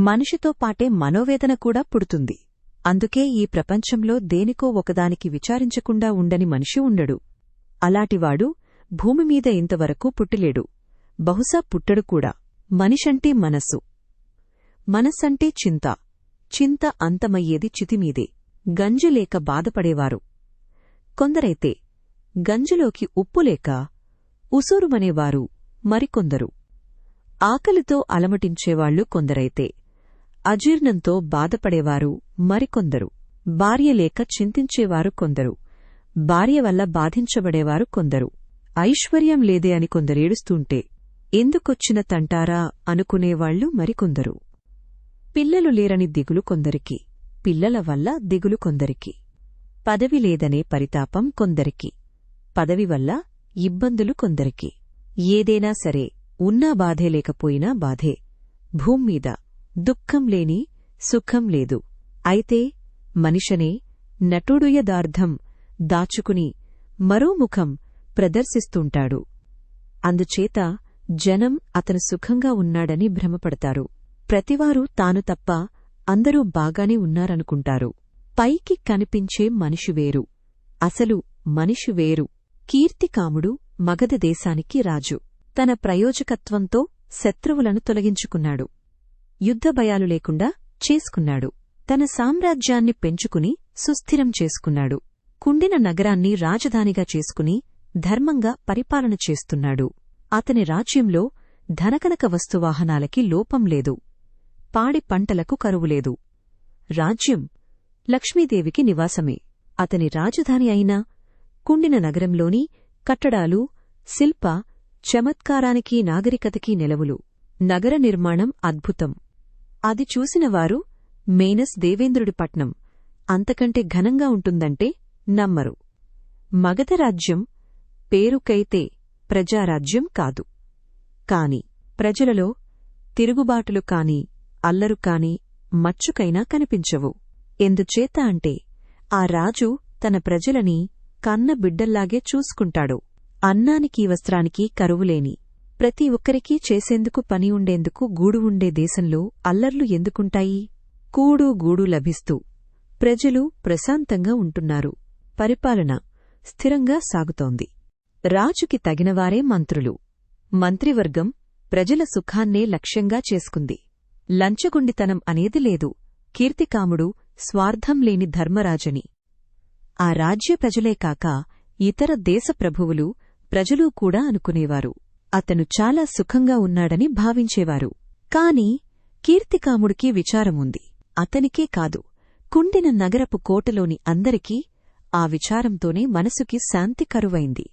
మనిషితో పాటే మనోవేదన కూడా పుడుతుంది. అందుకే ఈ ప్రపంచంలో దేనికో ఒకదానికి విచారించకుండా ఉండని మనిషి ఉండడు. అలాటివాడు భూమిమీద ఇంతవరకు పుట్టిలేడు. బహుశా పుట్టడు కూడా. మనిషంటే మనస్సు. మనస్సంటే చింత. చింత అంతమయ్యేది చితిమీదే గంజులేక బాధపడేవారు. కొందరైతే గంజులోకి ఉప్పులేక ఉసూరుమనేవారు మరికొందరు. ఆకలితో అలమటించేవాళ్ళు కొందరైతే అజీర్ణంతో బాధపడేవారు మరికొందరు. భార్య లేక చింతించేవారు కొందరు. భార్య వల్ల బాధించబడేవారు కొందరు. ఐశ్వర్యం లేదే అని కొందరేడుస్తుంటే ఎందుకొచ్చిన తంటారా? అనుకునేవాళ్ళు మరికొందరు. పిల్లలు లేరని దిగులు కొందరికి పిల్లల వల్ల దిగులు కొందరికి. పదవి లేదనే పరితాపం కొందరికి పదవి వల్ల ఇబ్బందులు కొందరికి. ఏదేనా సరే ఉన్నా బాధే లేకపోయినా బాధే. భూమ్మీద దుఃఖం లేని సుఖం లేదు. అయితే మనిషనే నటుడుయదార్థం దాచుకుని మరో ముఖం ప్రదర్శిస్తుంటాడు. అందుచేత జనం అతను సుఖంగా ఉన్నాడని భ్రమపడతారు. ప్రతివారూ తాను తప్ప అందరూ బాగానే ఉన్నారనుకుంటారు. పైకి కనిపించే మనిషి వేరు. అసలు మనిషి వేరు. కీర్తికాముడు మగధ దేశానికి రాజు. తన ప్రయోజకత్వంతో శత్రువులను తొలగించుకున్నాడు. యుద్ధభయాలు లేకుండా చేసుకున్నాడు. తన సామ్రాజ్యాన్ని పెంచుకుని సుస్థిరం చేసుకున్నాడు. కుండిన నగరాన్ని రాజధానిగా చేసుకుని ధర్మంగా పరిపాలన చేస్తున్నాడు. అతని రాజ్యంలో ధనకనక వస్తువాహనాలకి లోపం లేదు. పాడి పంటలకు కరువులేదు రాజ్యం లక్ష్మీదేవికి నివాసమే. అతని రాజధాని అయిన కుండిన నగరంలోని కట్టడాలు శిల్ప చమత్కారానికి నాగరికతకి నెలవులు. నగర నిర్మాణం అద్భుతం. అది చూసినవారు మేనస్ దేవేంద్రుడి పట్నం అంతకంటే ఘనంగా ఉంటుందంటే నమ్మరు. మగధ రాజ్యం పేరుకైతే ప్రజారాజ్యం కాదు. కాని ప్రజలలో తిరుగుబాటులు కాని అల్లరు కాని మచ్చుకైనా కనిపించవు. ఎందుచేత అంటే ఆ రాజు తన ప్రజలని కన్న బిడ్డల్లాగే చూసుకుంటాడు. అన్నానికి వస్త్రానికి కరువులేని ప్రతి ఒక్కరికీ చేసేందుకు పని ఉండేందుకు గూడు ఉండే దేశంలో అల్లర్లు ఎందుకుంటాయి? కూడు గూడు లభిస్తూ ప్రజలు ప్రశాంతంగా ఉంటున్నారు. పరిపాలన స్థిరంగా సాగుతోంది. రాజుకి తగినవారే మంత్రులు. మంత్రివర్గం ప్రజల సుఖాన్నే లక్ష్యంగా చేసుకుంది. లంచగుండితనం అనేది లేదు. కీర్తికాముడు స్వార్థం లేని ధర్మరాజని. ఆ రాజ్య ప్రజలే కాక ఇతర దేశ ప్రభువులు ప్రజలూ కూడా అనుకునేవారు. అతను చాలా సుఖంగా ఉన్నాడని భావించేవారు. కాని కీర్తికాముడికి విచారముంది. అతనికే కాదు కుండిన నగరపు కోటలోని అందరికీ ఆ విచారంతోనే మనసుకి శాంతి కరువైంది.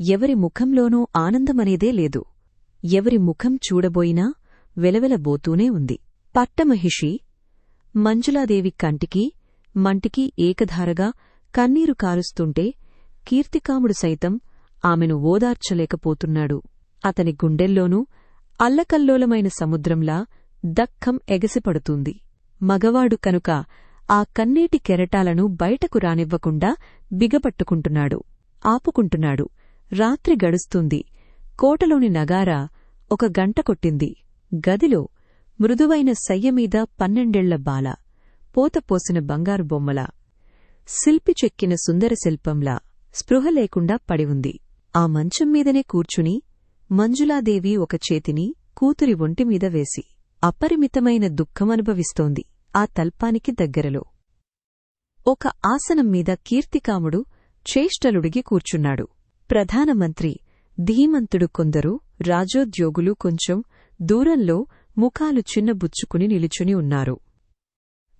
ఎవరి ముఖంలోనూ ఆనందమనేదే లేదు. ఎవరి ముఖం చూడబోయినా వెలవెలబోతూనే ఉంది. పట్టమహిషి మంజులాదేవి కంటికి మంటికి ఏకధారగా కన్నీరు కారుస్తుంటే కీర్తికాముడు సైతం ఆమెను ఓదార్చలేకపోతున్నాడు. అతని గుండెల్లోనూ అల్లకల్లోలమైన సముద్రంలా దక్కం ఎగసిపడుతుంది. మగవాడు కనుక ఆ కన్నీటి కెరటాలను బయటకు రానివ్వకుండా బిగపట్టుకుంటున్నాడు ఆపుకుంటున్నాడు. రాత్రి గడుస్తుంది. కోటలోని నగారా ఒక గంట కొట్టింది. గదిలో మృదువైన సయ్యమీద పన్నెండేళ్ళ బాల పోతపోసిన బంగారు బొమ్మలా శిల్పి చెక్కిన సుందర శిల్పంలా స్పృహ లేకుండా పడి ఉంది. ఆ మంచం మీదనే కూర్చుని మంజులాదేవి ఒక చేతిని కూతురి ఒంటిమీద వేసి అపరిమితమైన దుఃఖమనుభవిస్తోంది ఆ తల్పానికి దగ్గరలో. ఒక ఆసనం మీద కీర్తికాముడు చేష్టలుడిగి కూర్చున్నాడు. ప్రధానమంత్రి ధీమంతుడు కొందరు రాజోద్యోగులు కొంచెం దూరంలో ముఖాలు చిన్నబుచ్చుకుని నిలుచుని ఉన్నారు.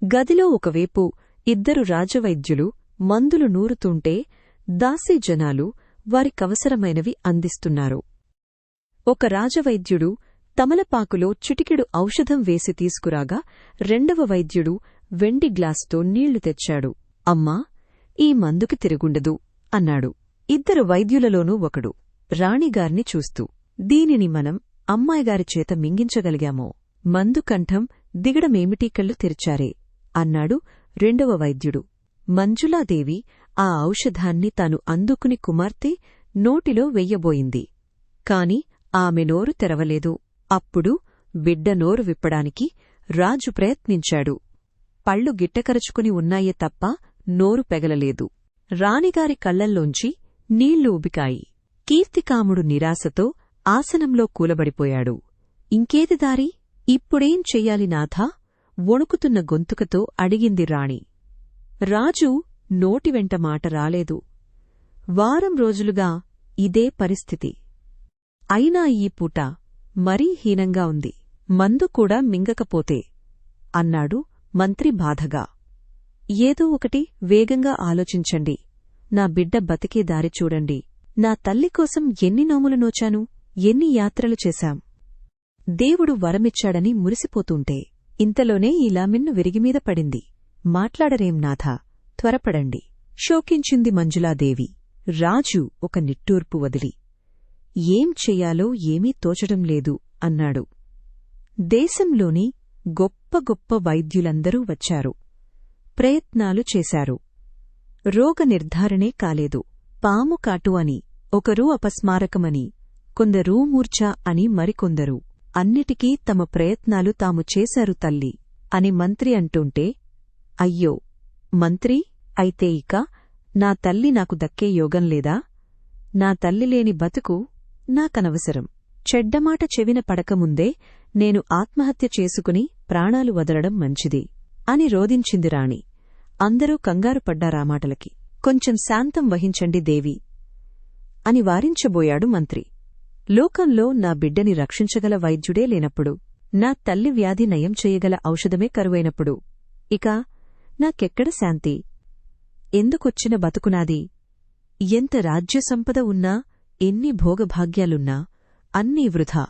గదిలో ఒకవేపు ఇద్దరు రాజవైద్యులు మందులు నూరుతుంటే దాసీ జనాలు వారికవసరమైనవి అందిస్తున్నారు. ఒక రాజవైద్యుడు తమలపాకులో చిటికెడు ఔషధం వేసి తీసుకురాగా రెండవ వైద్యుడు వెండి గ్లాస్తో నీళ్ళు తెచ్చాడు. అమ్మా ఈ మందుకి తిరుగుండదు అన్నాడు. ఇద్దరు వైద్యులలోనూ ఒకడు రాణిగార్ని చూస్తూ దీనిని మనం అమ్మాయిగారి చేత మింగించగలిగామో. మందు కంఠం దిగడమేమిటీ కళ్ళు తెరిచారే? అన్నాడు రెండవ వైద్యుడు. మంజులాదేవి ఆ ఔషధాన్ని తాను అందుకుని కుమార్తె నోటిలో వెయ్యబోయింది కాని ఆమె నోరు తెరవలేదు. అప్పుడు బిడ్డ నోరు విప్పడానికి రాజు ప్రయత్నించాడు. పళ్ళు గిట్టకరచుకుని ఉన్నాయే తప్ప నోరు పెగలలేదు. రాణిగారి కళ్ళల్లోంచి నీళ్ళు ఉబికాయి. కీర్తికాముడు నిరాశతో ఆసనంలో కూలబడిపోయాడు. ఇంకేది దారి? ఇప్పుడేం చెయ్యాలి నాథా? వణుకుతున్న గొంతుకతో అడిగింది రాణి. రాజు నోటివెంట మాట రాలేదు. వారం రోజులుగా ఇదే పరిస్థితి. అయినా ఈ పూట మరీ హీనంగా ఉంది. మందు కూడా మింగకపోతే అన్నాడు మంత్రి బాధగా. ఏదో ఒకటి వేగంగా ఆలోచించండి. నా బిడ్డ బతికే దారి చూడండి. నా తల్లి కోసం ఎన్ని నోములు నోచాను ఎన్ని యాత్రలు చేశాం. దేవుడు వరమిచ్చాడని మురిసిపోతుంటే ఇంతలోనే ఇలా మిన్ను విరిగిమీద పడింది. మాట్లాడరేం నాథ త్వరపడండి. శోకించింది మంజులాదేవి. రాజు ఒక నిట్టూర్పు వదిలి ఏం చెయ్యాలో ఏమీ తోచడం లేదు అన్నాడు. దేశంలోని గొప్ప గొప్ప వైద్యులందరూ వచ్చారు. ప్రయత్నాలు చేశారు. రోగ నిర్ధారణే కాలేదు. పాము కాటు అని ఒకరు అపస్మారకమని కొందరూ మూర్ఛ అని మరికొందరు. అన్నిటికీ తమ ప్రయత్నాలు తాము చేశారు తల్లి అని మంత్రి అంటుంటే అయ్యో మంత్రి అయితే ఇక నా తల్లి నాకు దక్కే యోగం లేదా? నా తల్లి లేని బతుకు నాకనవసరం చెడ్డమాట చెవిన పడకముందే నేను ఆత్మహత్య చేసుకుని ప్రాణాలు వదలడం మంచిది అని రోధించింది రాణి. అందరూ కంగారు పడ్డారామాటలకి కొంచెం శాంతం వహించండి దేవి అని వారించబోయాడు మంత్రి. లోకంలో నా బిడ్డని రక్షించగల వైద్యుడే లేనప్పుడు నా తల్లి వ్యాధి నయం చేయగల ఔషధమే కరువైనప్పుడు ఇక నాకెక్కడ శాంతి? ఎందుకొచ్చిన బతుకునాది? ఎంత రాజ్యసంపద ఉన్నా ఎన్ని భోగభాగ్యాలున్నా అన్నీ వృధా.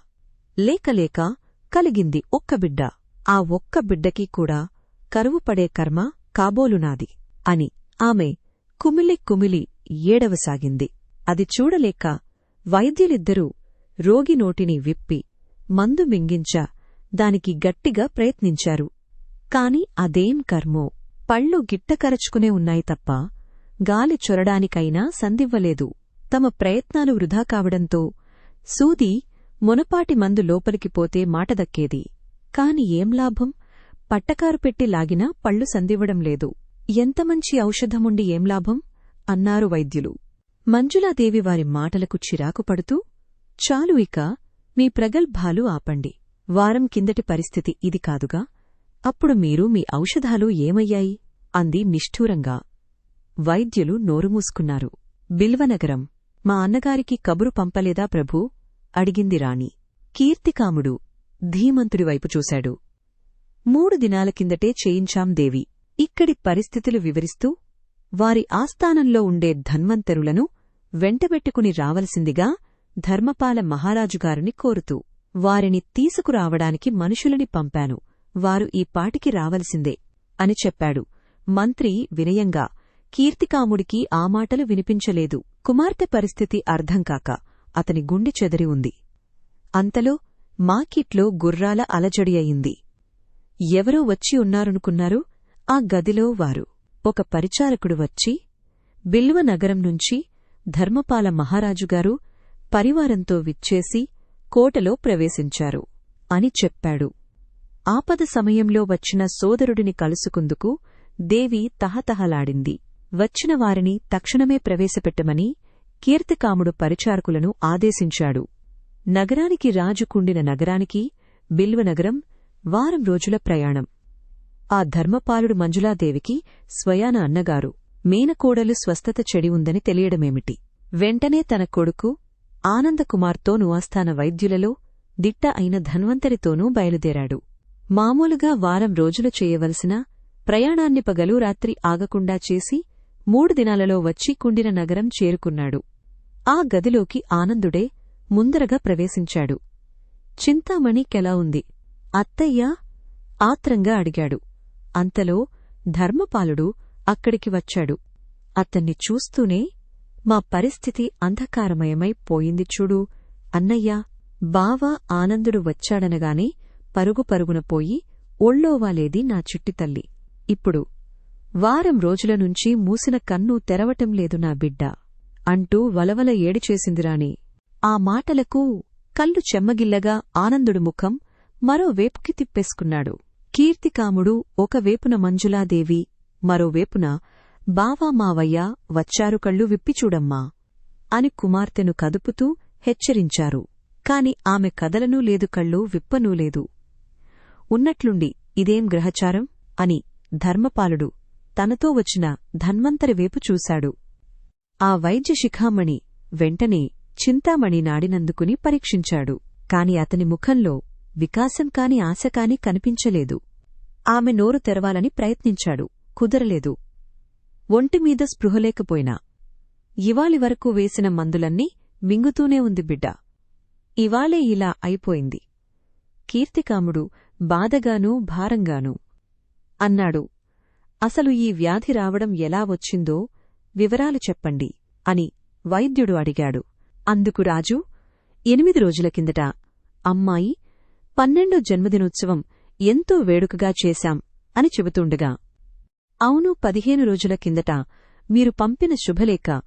లేకలేక కలిగింది ఒక్క బిడ్డ. ఆ ఒక్క బిడ్డకి కూడా కరువుపడే కర్మ కాబోలునాది అని ఆమె కుమిలి కుమిలి ఏడవసాగింది. అది చూడలేక వైద్యులిద్దరూ రోగి నోటిని విప్పి మందు మింగించ దానికి గట్టిగా ప్రయత్నించారు. కాని అదేం కర్మో? పళ్ళు గిట్టకరచుకునే ఉన్నాయి తప్ప గాలి చొరడానికైనా సందివ్వలేదు తమ ప్రయత్నాలు వృధా కావడంతో సూది మునపాటి మందు లోపలికి పోతే మాట దక్కేది. కాని ఏం లాభం? పట్టకారు పెట్టి లాగినా పళ్ళు సందివ్వడం లేదు. ఎంత మంచి ఔషధముండి ఏం లాభం? అన్నారు వైద్యులు. మంజులాదేవి వారి మాటలకు చిరాకు పడుతూ చాలు ఇక మీ ప్రగల్భాలు ఆపండి. వారం కిందటి పరిస్థితి ఇది కాదుగా? అప్పుడు మీరు మీ ఔషధాలు ఏమయ్యాయి? అంది నిష్ఠూరంగా. వైద్యులు నోరుమూసుకున్నారు బిల్వనగరం. మా అన్నగారికి కబురు పంపలేదా ప్రభూ? అడిగింది రాణి. కీర్తికాముడు ధీమంతుడివైపు చూశాడు. మూడు దినాల కిందటే చేయించాం దేవి. ఇక్కడి పరిస్థితులు వివరిస్తూ వారి ఆస్థానంలో ఉండే ధన్వంతరులను వెంటబెట్టుకుని రావలసిందిగా ధర్మపాల మహారాజుగారిని కోరుతూ వారిని తీసుకురావడానికి మనుషులని పంపాను. వారు ఈ పాటికి రావలసిందే అని చెప్పాడు. మంత్రి వినయంగా కీర్తికాముడికి ఆ మాటలు వినిపించలేదు. కుమార్తె పరిస్థితి అర్థంకాక అతని గుండె చెదరి ఉంది. అంతలో మాకిట్లో గుర్రాల అలజడి అయింది. ఎవరో వచ్చి ఉన్నారనుకున్నారు. ఆ గదిలో వారు ఒక పరిచారకుడు వచ్చి బిల్వ నగరం నుంచి ధర్మపాల మహారాజుగారు పరివారంతో విచ్చేసి కోటలో ప్రవేశించారు అని చెప్పాడు. ఆపద సమయంలో వచ్చిన సోదరుడిని కలుసుకుందుకు దేవి తహతహలాడింది. వచ్చిన వారిని తక్షణమే ప్రవేశపెట్టమని కీర్తికాముడు పరిచారకులను ఆదేశించాడు. నగరానికి రాజుకుండిన నగరానికి బిల్వనగరం వారం రోజుల ప్రయాణం. ఆ ధర్మపాలుడు మంజులాదేవికి స్వయాన అన్నగారు మేనకోడలు స్వస్థత చెడి ఉందని తెలియడమేమిటి? వెంటనే తన కొడుకు ఆనందకుమార్తోనూ ఆస్థాన వైద్యులలో దిట్ట అయిన ధన్వంతరితోనూ బయలుదేరాడు. మామూలుగా వారం రోజులు చేయవలసిన ప్రయాణాన్ని పగలు రాత్రి ఆగకుండా చేసి మూడు దినాలలో వచ్చి కుండిన నగరం చేరుకున్నాడు. ఆ గదిలోకి ఆనందుడే ముందరగా ప్రవేశించాడు. చింతామణి కెలా ఉంది? అత్తయ్యా? ఆత్రంగా అడిగాడు. అంతలో ధర్మపాలుడు అక్కడికి వచ్చాడు. అతన్ని చూస్తూనే మా పరిస్థితి అంధకారమయమై పోయింది చూడు అన్నయ్యా! బావా ఆనందుడు వచ్చాడనగానే పరుగు పరుగున పోయి ఒళ్ళోవాలేది నా చిట్టితల్లి. ఇప్పుడు వారం రోజుల నుంచి మూసిన కన్ను తెరవటం లేదు నా బిడ్డ అంటూ వలవల ఏడిచేసిందిరాని ఆ మాటలకు కళ్ళు చెమ్మగిల్లగా ఆనందుడు ముఖం మరో వేపుకి తిప్పేసుకున్నాడు. కీర్తికాముడు ఒకవేపున మంజులాదేవి మరోవేపున బావా మావయ్య వచ్చారు కళ్ళు విప్పిచూడమ్మా అని కుమార్తెను కదుపుతూ హెచ్చరించారు. కాని ఆమె కదలనూ లేదు కళ్ళు విప్పనూ లేదు. ఉన్నట్లుండి ఇదేం గ్రహచారం? అని ధర్మపాలుడు తనతో వచ్చిన ధన్వంతరివేపు చూశాడు. ఆ వైద్య శిఖామణి వెంటనే చింతామణి నాడినందుకుని పరీక్షించాడు. కాని అతని ముఖంలో వికాసం కాని ఆశ కాని కనిపించలేదు. ఆమె నోరు తెరవాలని ప్రయత్నించాడు. కుదరలేదు. ఒంటిమీద స్పృహలేకపోయినా ఇవాళి వరకు వేసిన మందులన్నీ మింగుతూనే ఉంది బిడ్డ. ఇవాళే ఇలా అయిపోయింది. కీర్తికాముడు బాధగానూ భారంగానూ అన్నాడు. అసలు ఈ వ్యాధి రావడం ఎలా వచ్చిందో వివరాలు చెప్పండి అని వైద్యుడు అడిగాడు. అందుకు రాజు ఎనిమిది రోజుల కిందట అమ్మాయి పన్నెండో జన్మదినోత్సవం ఎంతో వేడుకగా చేశాం అని చెబుతుండగా అవును పదిహేను రోజుల కిందట మీరు పంపిన శుభలేఖ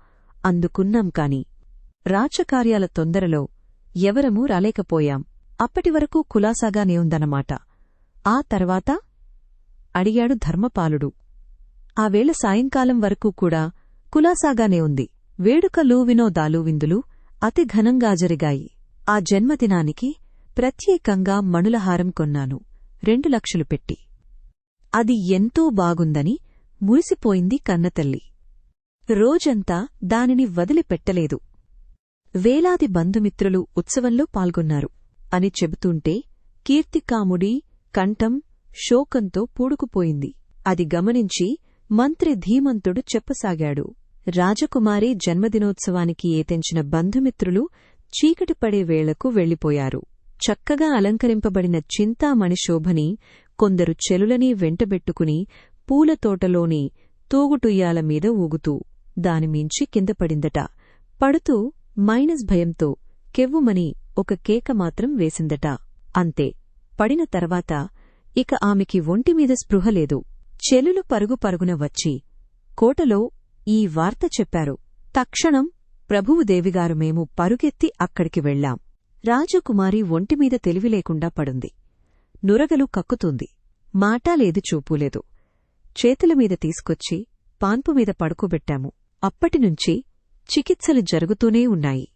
అందుకున్నాం కాని రాచకార్యాల తొందరలో ఎవరమూ రాలేకపోయాం. అప్పటివరకు కులాసాగానే ఉందన్నమాట. ఆ తర్వాత అడిగాడు ధర్మపాలుడు. ఆ వేళ సాయంకాలం వరకు కూడా కులాసాగానే ఉంది. వేడుకలు వినోదాలు విందులు అతి ఘనంగా జరిగాయి. ఆ జన్మదినానికి ప్రత్యేకంగా మణులహారం కొన్నాను. రెండు లక్షలు పెట్టి. అది ఎంతో బాగుందని మురిసిపోయింది కన్నతల్లి. రోజంతా దానిని వదిలిపెట్టలేదు. వేలాది బంధుమిత్రులు ఉత్సవంలో పాల్గొన్నారు అని చెబుతుంటే కీర్తికాముడి కంఠం శోకంతో పూడుకుపోయింది. అది గమనించి మంత్రి ధీమంతుడు చెప్పసాగాడు. రాజకుమారి జన్మదినోత్సవానికి ఏతెంచిన బంధుమిత్రులు చీకటిపడే వేళకు వెళ్ళిపోయారు చక్కగా అలంకరింపబడిన చింతామణి శోభని కొందరు చెలులని వెంటబెట్టుకుని పూలతోటలోని తూగుటుయ్యాల మీద ఊగుతూ దానిమించి కిందపడిందట పడుతూ మైనస్ భయంతో కెవ్వుమని ఒక కేక మాత్రం వేసిందట. అంతే. పడిన తర్వాత ఇక ఆమెకి ఒంటిమీద స్పృహలేదు చెలులు పరుగు పరుగున వచ్చి కోటలో ఈ వార్త చెప్పారు. తక్షణం ప్రభువుదేవిగారు మేము పరుగెత్తి అక్కడికి వెళ్ళాం రాజకుమారి ఒంటిమీద తెలివిలేకుండా పడుంది. నురగలు కక్కుతుంది. మాటాలేదు చూపులేదు చేతులమీద తీసుకొచ్చి పాన్పుమీద పడుకోబెట్టాము. అప్పటినుంచి చికిత్సలు జరుగుతూనే ఉన్నాయి.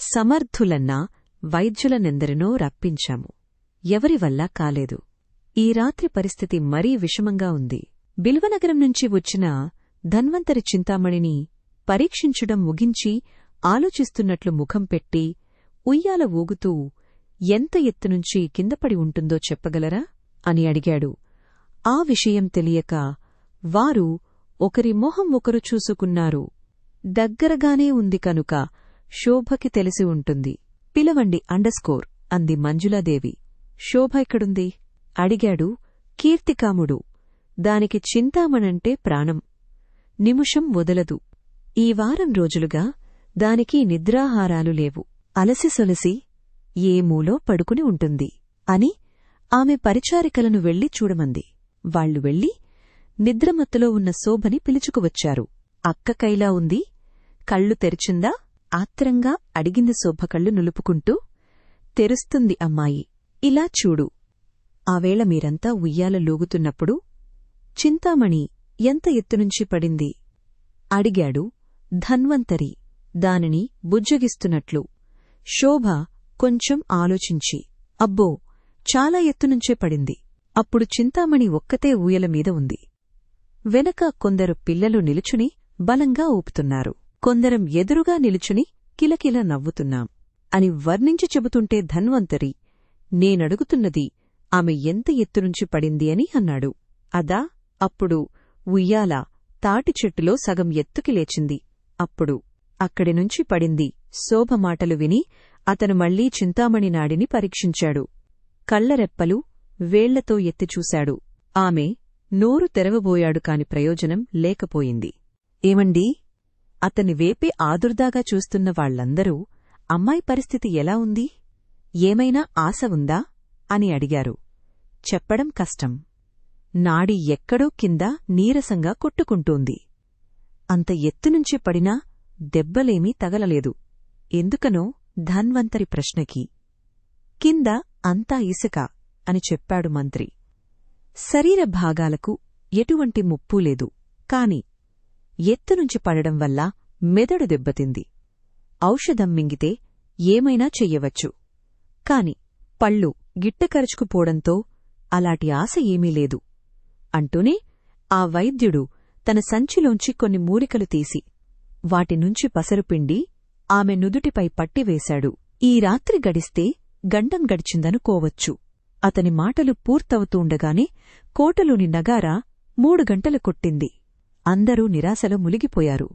సమర్థులన్నా వైద్యులనెందరినో రప్పించాము. ఎవరివల్ల కాలేదు. ఈ రాత్రి పరిస్థితి మరీ విషమంగా ఉంది. బిల్వనగరం నుంచి వచ్చిన ధన్వంతరి చింతామణిని పరీక్షించడం ముగించి ఆలోచిస్తున్నట్లు ముఖం పెట్టి ఉయ్యాల ఊగుతూ ఎంత ఎత్తునుంచి కిందపడి ఉంటుందో చెప్పగలరా? అని అడిగాడు. ఆ విషయం తెలియక వారు ఒకరి మొహం ఒకరు చూసుకున్నారు. దగ్గరగానే ఉంది కనుక శోభకి తెలిసి ఉంటుంది. పిలవండి అండర్స్కోర్ అంది మంజులాదేవి. శోభ ఎక్కడుంది? అడిగాడు కీర్తికాముడు దానికి చింతామణంటే ప్రాణం. నిముషం వదలదు. ఈ వారం రోజులుగా దానికి నిద్రాహారాలు లేవు. అలసి సొలసి ఏ మూలో పడుకుని ఉంటుంది? అని ఆమె పరిచారికలను వెళ్ళి చూడమంది. వాళ్ళు వెళ్ళి నిద్రమత్తులో ఉన్న శోభని పిలుచుకువచ్చారు. అక్క కైలా ఉంది. కళ్ళు తెరిచిందా? ఆత్రంగా అడిగింది శోభ కళ్ళు నులుపుకుంటూ. తెరుస్తుంది అమ్మాయి. ఇలా చూడు. ఆవేళ మీరంతా ఉయ్యాల లూగుతున్నప్పుడు చింతామణి ఎంత ఎత్తునుంచి పడింది? అడిగాడు ధన్వంతరి దానిని బుజ్జగిస్తున్నట్లు. శోభ కొంచెం ఆలోచించి. అబ్బో చాలా ఎత్తునుంచే పడింది. అప్పుడు చింతామణి ఒక్కతే ఊయలమీద ఉంది. వెనక కొందరు పిల్లలు నిలుచుని బలంగా ఊపుతున్నారు. కొందరం ఎదురుగా నిలుచుని కిలకిల నవ్వుతున్నాం అని వర్ణించి చెబుతుంటే ధన్వంతరి నేనడుగుతున్నది ఆమె ఎంత ఎత్తునుంచి పడింది అని అన్నాడు. అదా అప్పుడు ఉయ్యాల తాటి చెట్టులో సగం ఎత్తుకి లేచింది. అప్పుడు అక్కడినుంచి పడింది శోభ మాటలు విని అతను మళ్ళీ చింతామణి నాడిని పరీక్షించాడు. కళ్ళరెప్పలు వేళ్ళతో ఎత్తిచూశాడు ఆమె నోరు తెరవబోయాడు కాని ప్రయోజనం లేకపోయింది. ఏమండీ? అతని వేపే ఆదుర్దాగా చూస్తున్న వాళ్ళందరూ అమ్మాయి పరిస్థితి ఎలా ఉంది? ఏమైనా ఆశ ఉందా? అని అడిగారు. చెప్పడం కష్టం. నాడి ఎక్కడో కింద నీరసంగా కొట్టుకుంటోంది. అంత ఎత్తునుంచి పడినా దెబ్బలేమీ తగలలేదు. ఎందుకనో ధన్వంతరి ప్రశ్నకి. కింద అంతా ఇసుక అని చెప్పాడు మంత్రి. శరీర భాగాలకు ఎటువంటి ముప్పూ లేదు. కాని ఎత్తునుంచి పడడం వల్ల మెదడు దెబ్బతింది. ఔషధం మింగితే ఏమైనా చెయ్యవచ్చు. కాని పళ్ళు గిట్టకరుచుకుపోవడంతో అలాటి ఆశ ఏమీ లేదు. అంటూనే ఆ వైద్యుడు తన సంచిలోంచి కొన్ని మూలికలు తీసి వాటినుంచి పసరుపిండి ఆమె నుదుటిపై పట్టివేశాడు ఈ రాత్రి గడిస్తే గండం గడిచిందనుకోవచ్చు. అతని మాటలు పూర్తవుతూండగానే కోటలోని నగారా మూడు గంటలు కొట్టింది. అందరూ నిరాశలో ములిగిపోయారు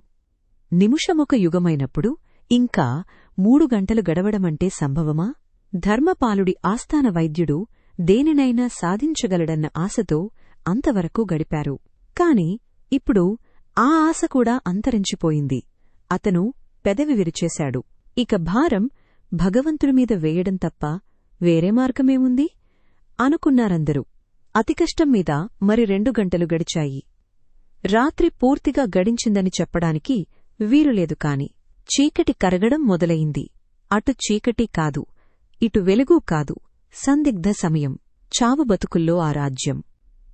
నిముషమొక యుగమైనప్పుడు ఇంకా మూడు గంటలు గడవడమంటే సంభవమా? ధర్మపాలుడి ఆస్థాన వైద్యుడు దేనినైనా సాధించగలడన్న ఆశతో అంతవరకు గడిపారు. కాని ఇప్పుడు ఆ ఆశ కూడా అంతరించిపోయింది. అతను పెదవి విరిచేశాడు. ఇక భారం భగవంతుడిమీద వేయడం తప్ప వేరే మార్గమేముంది? అనుకున్నారందరూ. అతికష్టం మీద మరి రెండు గంటలు గడిచాయి. రాత్రి పూర్తిగా గడించిందని చెప్పడానికి వీలులేదు కాని చీకటి కరగడం మొదలయింది అటు చీకటి కాదు. ఇటు వెలుగు కాదు సందిగ్ధ సమయం చావు బతుకుల్లో ఆ రాజ్యం.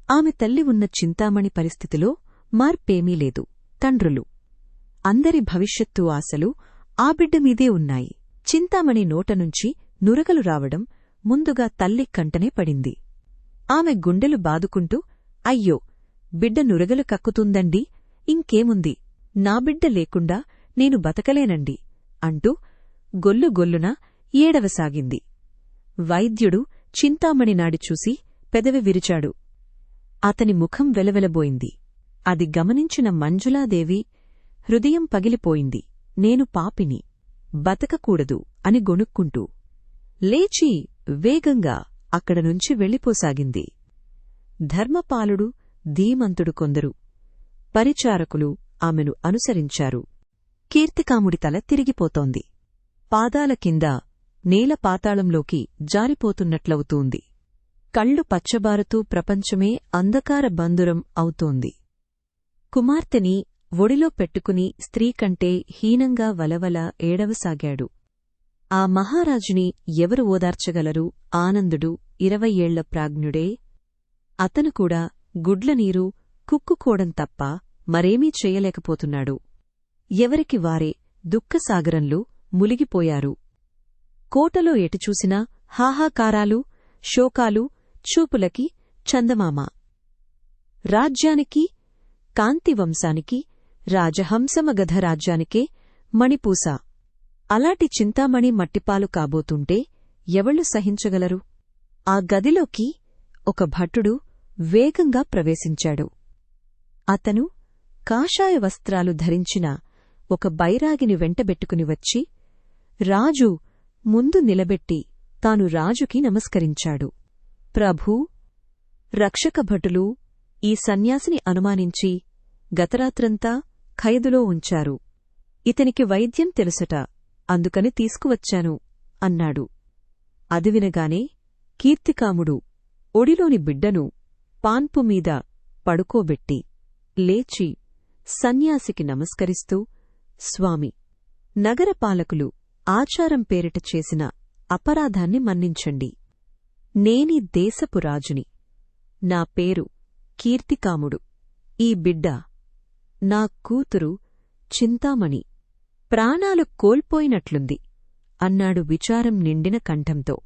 ఆమె తల్లి ఉన్న చింతామణి పరిస్థితిలో మార్పేమీ లేదు తండ్రులు. అందరి భవిష్యత్తు ఆశలు ఆ బిడ్డ మీదే ఉన్నాయి. చింతామణి నోటనుంచి నురగలు రావడం ముందుగా తల్లి కంటనే పడింది. ఆమె గుండెలు బాదుకుంటూ అయ్యో బిడ్డ నురగలు కక్కుతుందండి ఇంకేముంది నా బిడ్డ లేకుండా నేను బతకలేనండి అంటూ గొల్లు గొల్లున ఏడవసాగింది. వైద్యుడు చింతామణి నాడి చూసి పెదవి విరిచాడు. అతని ముఖం వెలవెలబోయింది. అది గమనించిన మంజులాదేవి హృదయం పగిలిపోయింది. నేను పాపిని బతకకూడదు అని గొణుక్కుంటూ లేచి వేగంగా అక్కడ నుంచి వెళ్ళిపోసాగింది. ధర్మపాలుడు ధీమంతుడు కొందరు పరిచారకులు ఆమెను అనుసరించారు. కీర్తికాముడి తల తిరిగిపోతోంది. పాదాల కింద నేల పాతాళంలోకి జారిపోతున్నట్లవుతోంది. కళ్ళు పచ్చబారుతూ ప్రపంచమే అంధకార బంధురం అవుతోంది. కుమార్తెని ఒడిలో పెట్టుకుని స్త్రీ కంటే హీనంగా వలవల ఏడవసాగాడు. ఆ మహారాజుని ఎవరు ఓదార్చగలరు? ఆనందుడు ఇరవై ఏళ్ళ ప్రాజ్ఞుడే. అతను కూడా గుడ్లనీరు కుక్కుకోవడం తప్ప మరేమీ చేయలేకపోతున్నాడు. ఎవరికి వారే దుఃఖసాగరంలో ములిగిపోయారు. కోటలో ఎటుచూసినా హాహాకారాలు శోకాలు చూపులకి చందమామ. రాజ్యానికి కాంతివంశానికి రాజహంసమగధ రాజ్యానికే మణిపూస. అలాంటి చింతామణి మట్టిపాలు కాబోతుంటే ఎవళ్ళు సహించగలరు? ఆ గదిలోకి ఒక భటుడు వేగంగా ప్రవేశించాడు. అతను కాషాయ వస్త్రాలు ధరించిన ఒక బైరాగిని వెంటబెట్టుకుని వచ్చి రాజు ముందు నిలబెట్టి తాను రాజుకి నమస్కరించాడు. ప్రభూ రక్షకభటులు ఈ సన్యాసిని అనుమానించి గతరాత్రంతా ఖైదులో ఉంచారు. ఇతనికి వైద్యం తెలుసట అందుకని తీసుకువచ్చాను అన్నాడు. అది వినగానే కీర్తికాముడు ఒడిలోని బిడ్డను పాన్పుమీద పడుకోబెట్టి లేచి సన్యాసికి నమస్కరిస్తూ స్వామి నగరపాలకులు ఆచారం పేరిట చేసిన అపరాధాన్ని మన్నించండి. నేని దేశపు రాజుని. నా పేరు కీర్తికాముడు. ఈ బిడ్డ నా కూతురు చింతామణి. ప్రాణాలు కోల్పోయినట్లుంది అన్నాడు విచారం నిండిన కంఠంతో.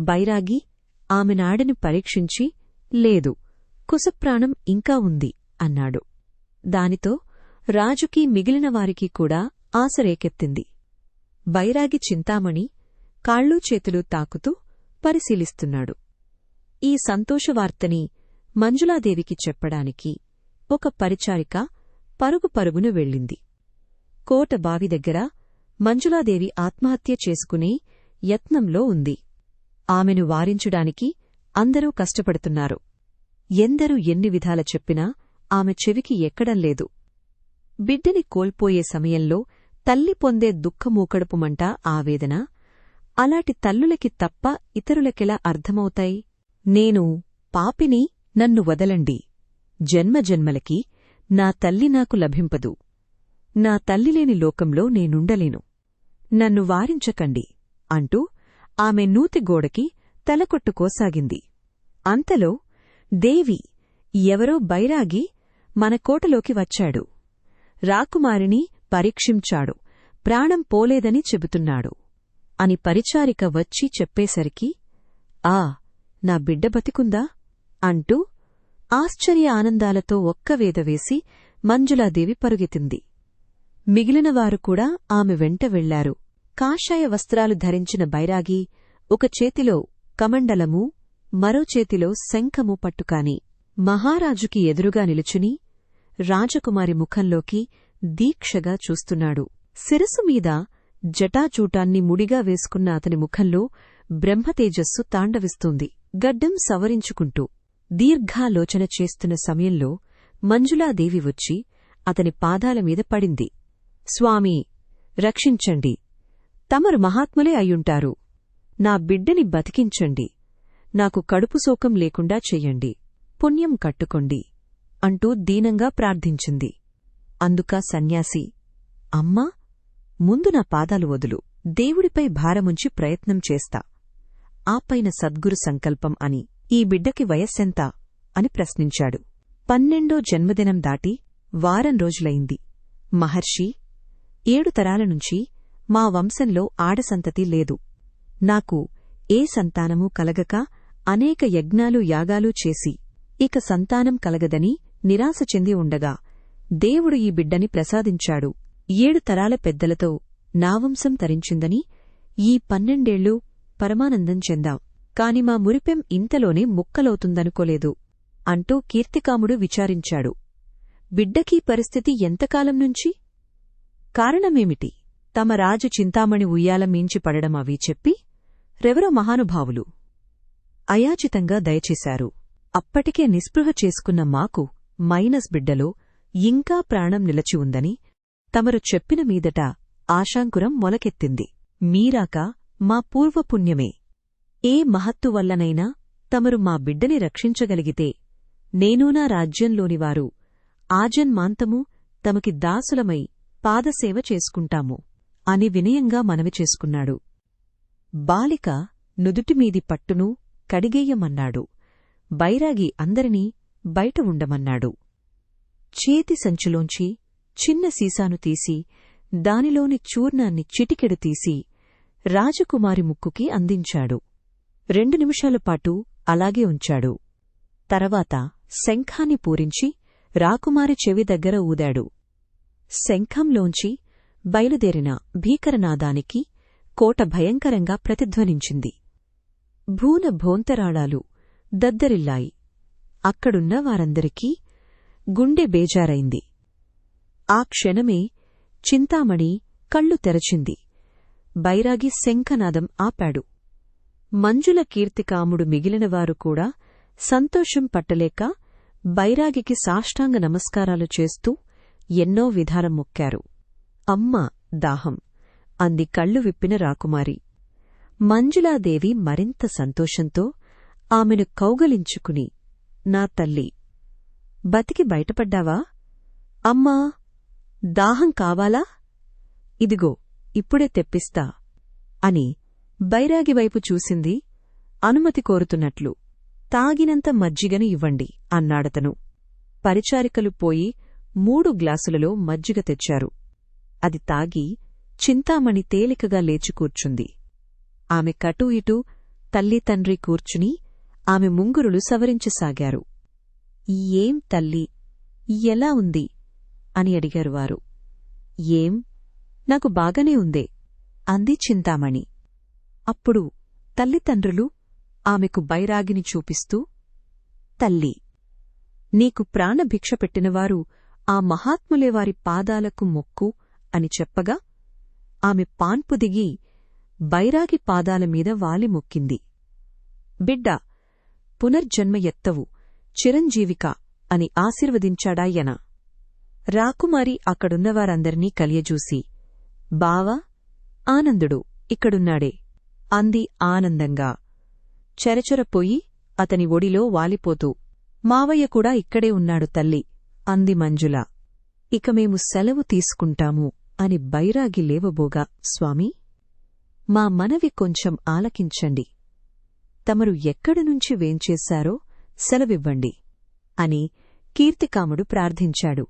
బైరాగి ఆమెనాడని పరీక్షించి లేదు కుసప్రాణం ఇంకా ఉంది అన్నాడు. దానితో రాజుకి మిగిలిన వారికి కూడా ఆశరేకెత్తింది బైరాగి చింతామణి కాళ్ళూ చేతులు తాకుతూ పరిశీలిస్తున్నాడు. ఈ సంతోషవార్తని మంజులాదేవికి చెప్పడానికి ఒక పరిచారిక పరుగు పరుగును వెళ్ళింది. కోట బావి దగ్గర మంజులాదేవి ఆత్మహత్య చేసుకునే యత్నంలో ఉంది. ఆమెను వారించడానికి అందరూ కష్టపడుతున్నారు. ఎందరూ ఎన్ని విధాల చెప్పినా ఆమె చెవికి ఎక్కడంలేదు బిడ్డని కోల్పోయే సమయంలో తల్లి పొందే దుఃఖమూకడుపుమంట ఆవేదన అలాంటి తల్లులకి తప్ప ఇతరులకెలా అర్థమవుతాయి? నేను పాపిని నన్ను వదలండి. జన్మజన్మలకి నా తల్లి నాకు లభింపదు. నా తల్లిలేని లోకంలో నేనుండలేను. నన్ను వారించకండి అంటూ ఆమె నూతిగోడకి తలకొట్టుకోసాగింది అంతలో దేవి ఎవరో బైరాగి మన కోటలోకి వచ్చాడు. రాకుమారిని పరీక్షించాడు. ప్రాణం పోలేదని చెబుతున్నాడు. అని పరిచారిక వచ్చి చెప్పేసరికి ఆ నా బిడ్డ బతికుందా? అంటూ ఆశ్చర్య ఆనందాలతో ఒక్కవేద వేసి మంజులాదేవి పరుగెత్తింది. మిగిలినవారు కూడా ఆమె వెంట వెళ్ళారు కాషాయ వస్త్రాలు ధరించిన బైరాగి ఒక చేతిలో కమండలము మరో చేతిలో శంఖము పట్టుకాని మహారాజుకి ఎదురుగా నిలుచుని రాజకుమారి ముఖంలోకి దీక్షగా చూస్తున్నాడు. శిరసు మీద జటాచూటాన్ని ముడిగా వేసుకున్న అతని ముఖంలో బ్రహ్మతేజస్సు తాండవిస్తుంది. గడ్డం సవరించుకుంటూ దీర్ఘాలోచన చేస్తున్న సమయంలో మంజులాదేవి వచ్చి అతని పాదాలమీద పడింది. స్వామీ రక్షించండి. తమరు మహాత్ములే అయ్యుంటారు. నా బిడ్డని బతికించండి. నాకు కడుపు శోకం లేకుండా చెయ్యండి పుణ్యం కట్టుకోండి అంటూ దీనంగా ప్రార్థించింది. అందుక సన్యాసి అమ్మా ముందు నా పాదాలు వదులు దేవుడిపై భారముంచి ప్రయత్నం చేస్తా. ఆపైన సద్గురు సంకల్పం అని ఈ బిడ్డకి వయస్సెంత అని ప్రశ్నించాడు. పన్నెండో జన్మదినం దాటి వారం రోజులైంది. మహర్షి ఏడు తరాల నుంచి మా వంశంలో ఆడసంతతి లేదు. నాకు ఏ సంతానమూ కలగక అనేక యజ్ఞాలు యాగాలు చేసి ఇక సంతానం కలగదని నిరాశ చెంది ఉండగా దేవుడు ఈ బిడ్డని ప్రసాదించాడు. ఏడు తరాల పెద్దలతో నావంశం తరించిందని ఈ పన్నెండేళ్ళు పరమానందం చెందాం. కాని మా మురిపెం ఇంతలోనే ముక్కలవుతుందనుకోలేదు అంటూ కీర్తికాముడు విచారించాడు. బిడ్డకీ పరిస్థితి ఎంతకాలం నుంచి? కారణమేమిటి? తమ రాజు చింతామణి ఉయ్యాల మించి పడడం అవి చెప్పి రెవరో మహానుభావులు అయాచితంగా దయచేశారు. అప్పటికే నిస్పృహ చేసుకున్న మాకు మైనస్ బిడ్డలో ఇంకా ప్రాణం నిలచి ఉందని తమరు చెప్పిన మీదట ఆశాంకురం మొలకెత్తింది. మీరాక మా పూర్వపుణ్యమే. ఏ మహత్తు వల్లనైనా తమరు మా బిడ్డని రక్షించగలిగితే నేనూనా రాజ్యంలోనివారు ఆజన్మాంతము తమకి దాసులమై పాదసేవ చేసుకుంటాము అని వినయంగా మనవి చేసుకున్నాడు. బాలిక నుదుటిమీది పట్టును కడిగేయమన్నాడు. బైరాగి అందరినీ బయట ఉండమన్నాడు. చేతి సంచులోంచి చిన్న సీసాను తీసి దానిలోని చూర్ణాన్ని చిటికెడు తీసి రాజకుమారి ముక్కుకి అందించాడు. రెండు నిమిషాల పాటు అలాగే ఉంచాడు. తర్వాత శంఖాన్ని పూరించి రాకుమారి చెవి దగ్గర ఊదాడు. శంఖంలోంచి బయలుదేరిన భీకరనాదానికి కోట భయంకరంగా ప్రతిధ్వనించింది. భూన భోంతరాళాలు దద్దరిల్లాయి. అక్కడున్న వారందరికీ గుండె బేజారైంది. ఆ క్షణమే చింతామణి కళ్ళు తెరచింది. బైరాగి శంఖనాదం ఆపాడు. మంజుల కీర్తికాముడు మిగిలినవారు కూడా సంతోషం పట్టలేక బైరాగికి సాష్టాంగ నమస్కారాలు చేస్తూ ఎన్నో విధానం మొక్కారు. అమ్మ దాహం. అంది కళ్ళు విప్పిన రాకుమారి. మంజులాదేవి మరింత సంతోషంతో ఆమెను కౌగలించుకుని నా తల్లి బతికి బయటపడ్డావా? అమ్మా దాహం కావాలా? ఇదిగో ఇప్పుడే తెప్పిస్తా అని బైరాగివైపు చూసింది అనుమతి కోరుతున్నట్లు. తాగినంత మజ్జిగను ఇవ్వండి అన్నాడతను. పరిచారికలు పోయి మూడు గ్లాసులలో మజ్జిగ తెచ్చారు. అది తాగి చింతామణి తేలికగా లేచి కూర్చుంది. ఆమె కటూ ఇటూ తల్లి తండ్రి కూర్చుని ఆమె ముంగురులు సవరించసాగారు. ఏం తల్లి ఎలా ఉంది? అని అడిగారు వారు. ఏం నాకు బాగానే ఉందే అంది చింతామణి. అప్పుడు తల్లిదండ్రులు ఆమెకు బైరాగిని చూపిస్తూ తల్లి నీకు ప్రాణభిక్ష పెట్టినవారు ఆ మహాత్ములేవారి పాదాలకు మొక్కు అని చెప్పగా ఆమె పాన్పు దిగి బైరాగి పాదాలమీద వాలి మొక్కింది. బిడ్డ పునర్జన్మ ఎత్తవు. చిరంజీవిక అని ఆశీర్వదించాడాయన రాకుమారి అక్కడున్నవారందరినీ కలియజూసి బావా ఆనందుడు ఇక్కడున్నాడే. అంది ఆనందంగా. చెరచొరపోయి అతని ఒడిలో వాలిపోతూ మావయ్య కూడా ఇక్కడే ఉన్నాడు తల్లి. అంది మంజుల. ఇక మేము సెలవు తీసుకుంటాము అని బైరాగి లేవబోగా స్వామి మా మనవి కొంచెం ఆలకించండి. తమరు ఎక్కడి నుంచి వేంచేశారో సెలవివ్వండి అని కీర్తికాముడు ప్రార్థించాడు.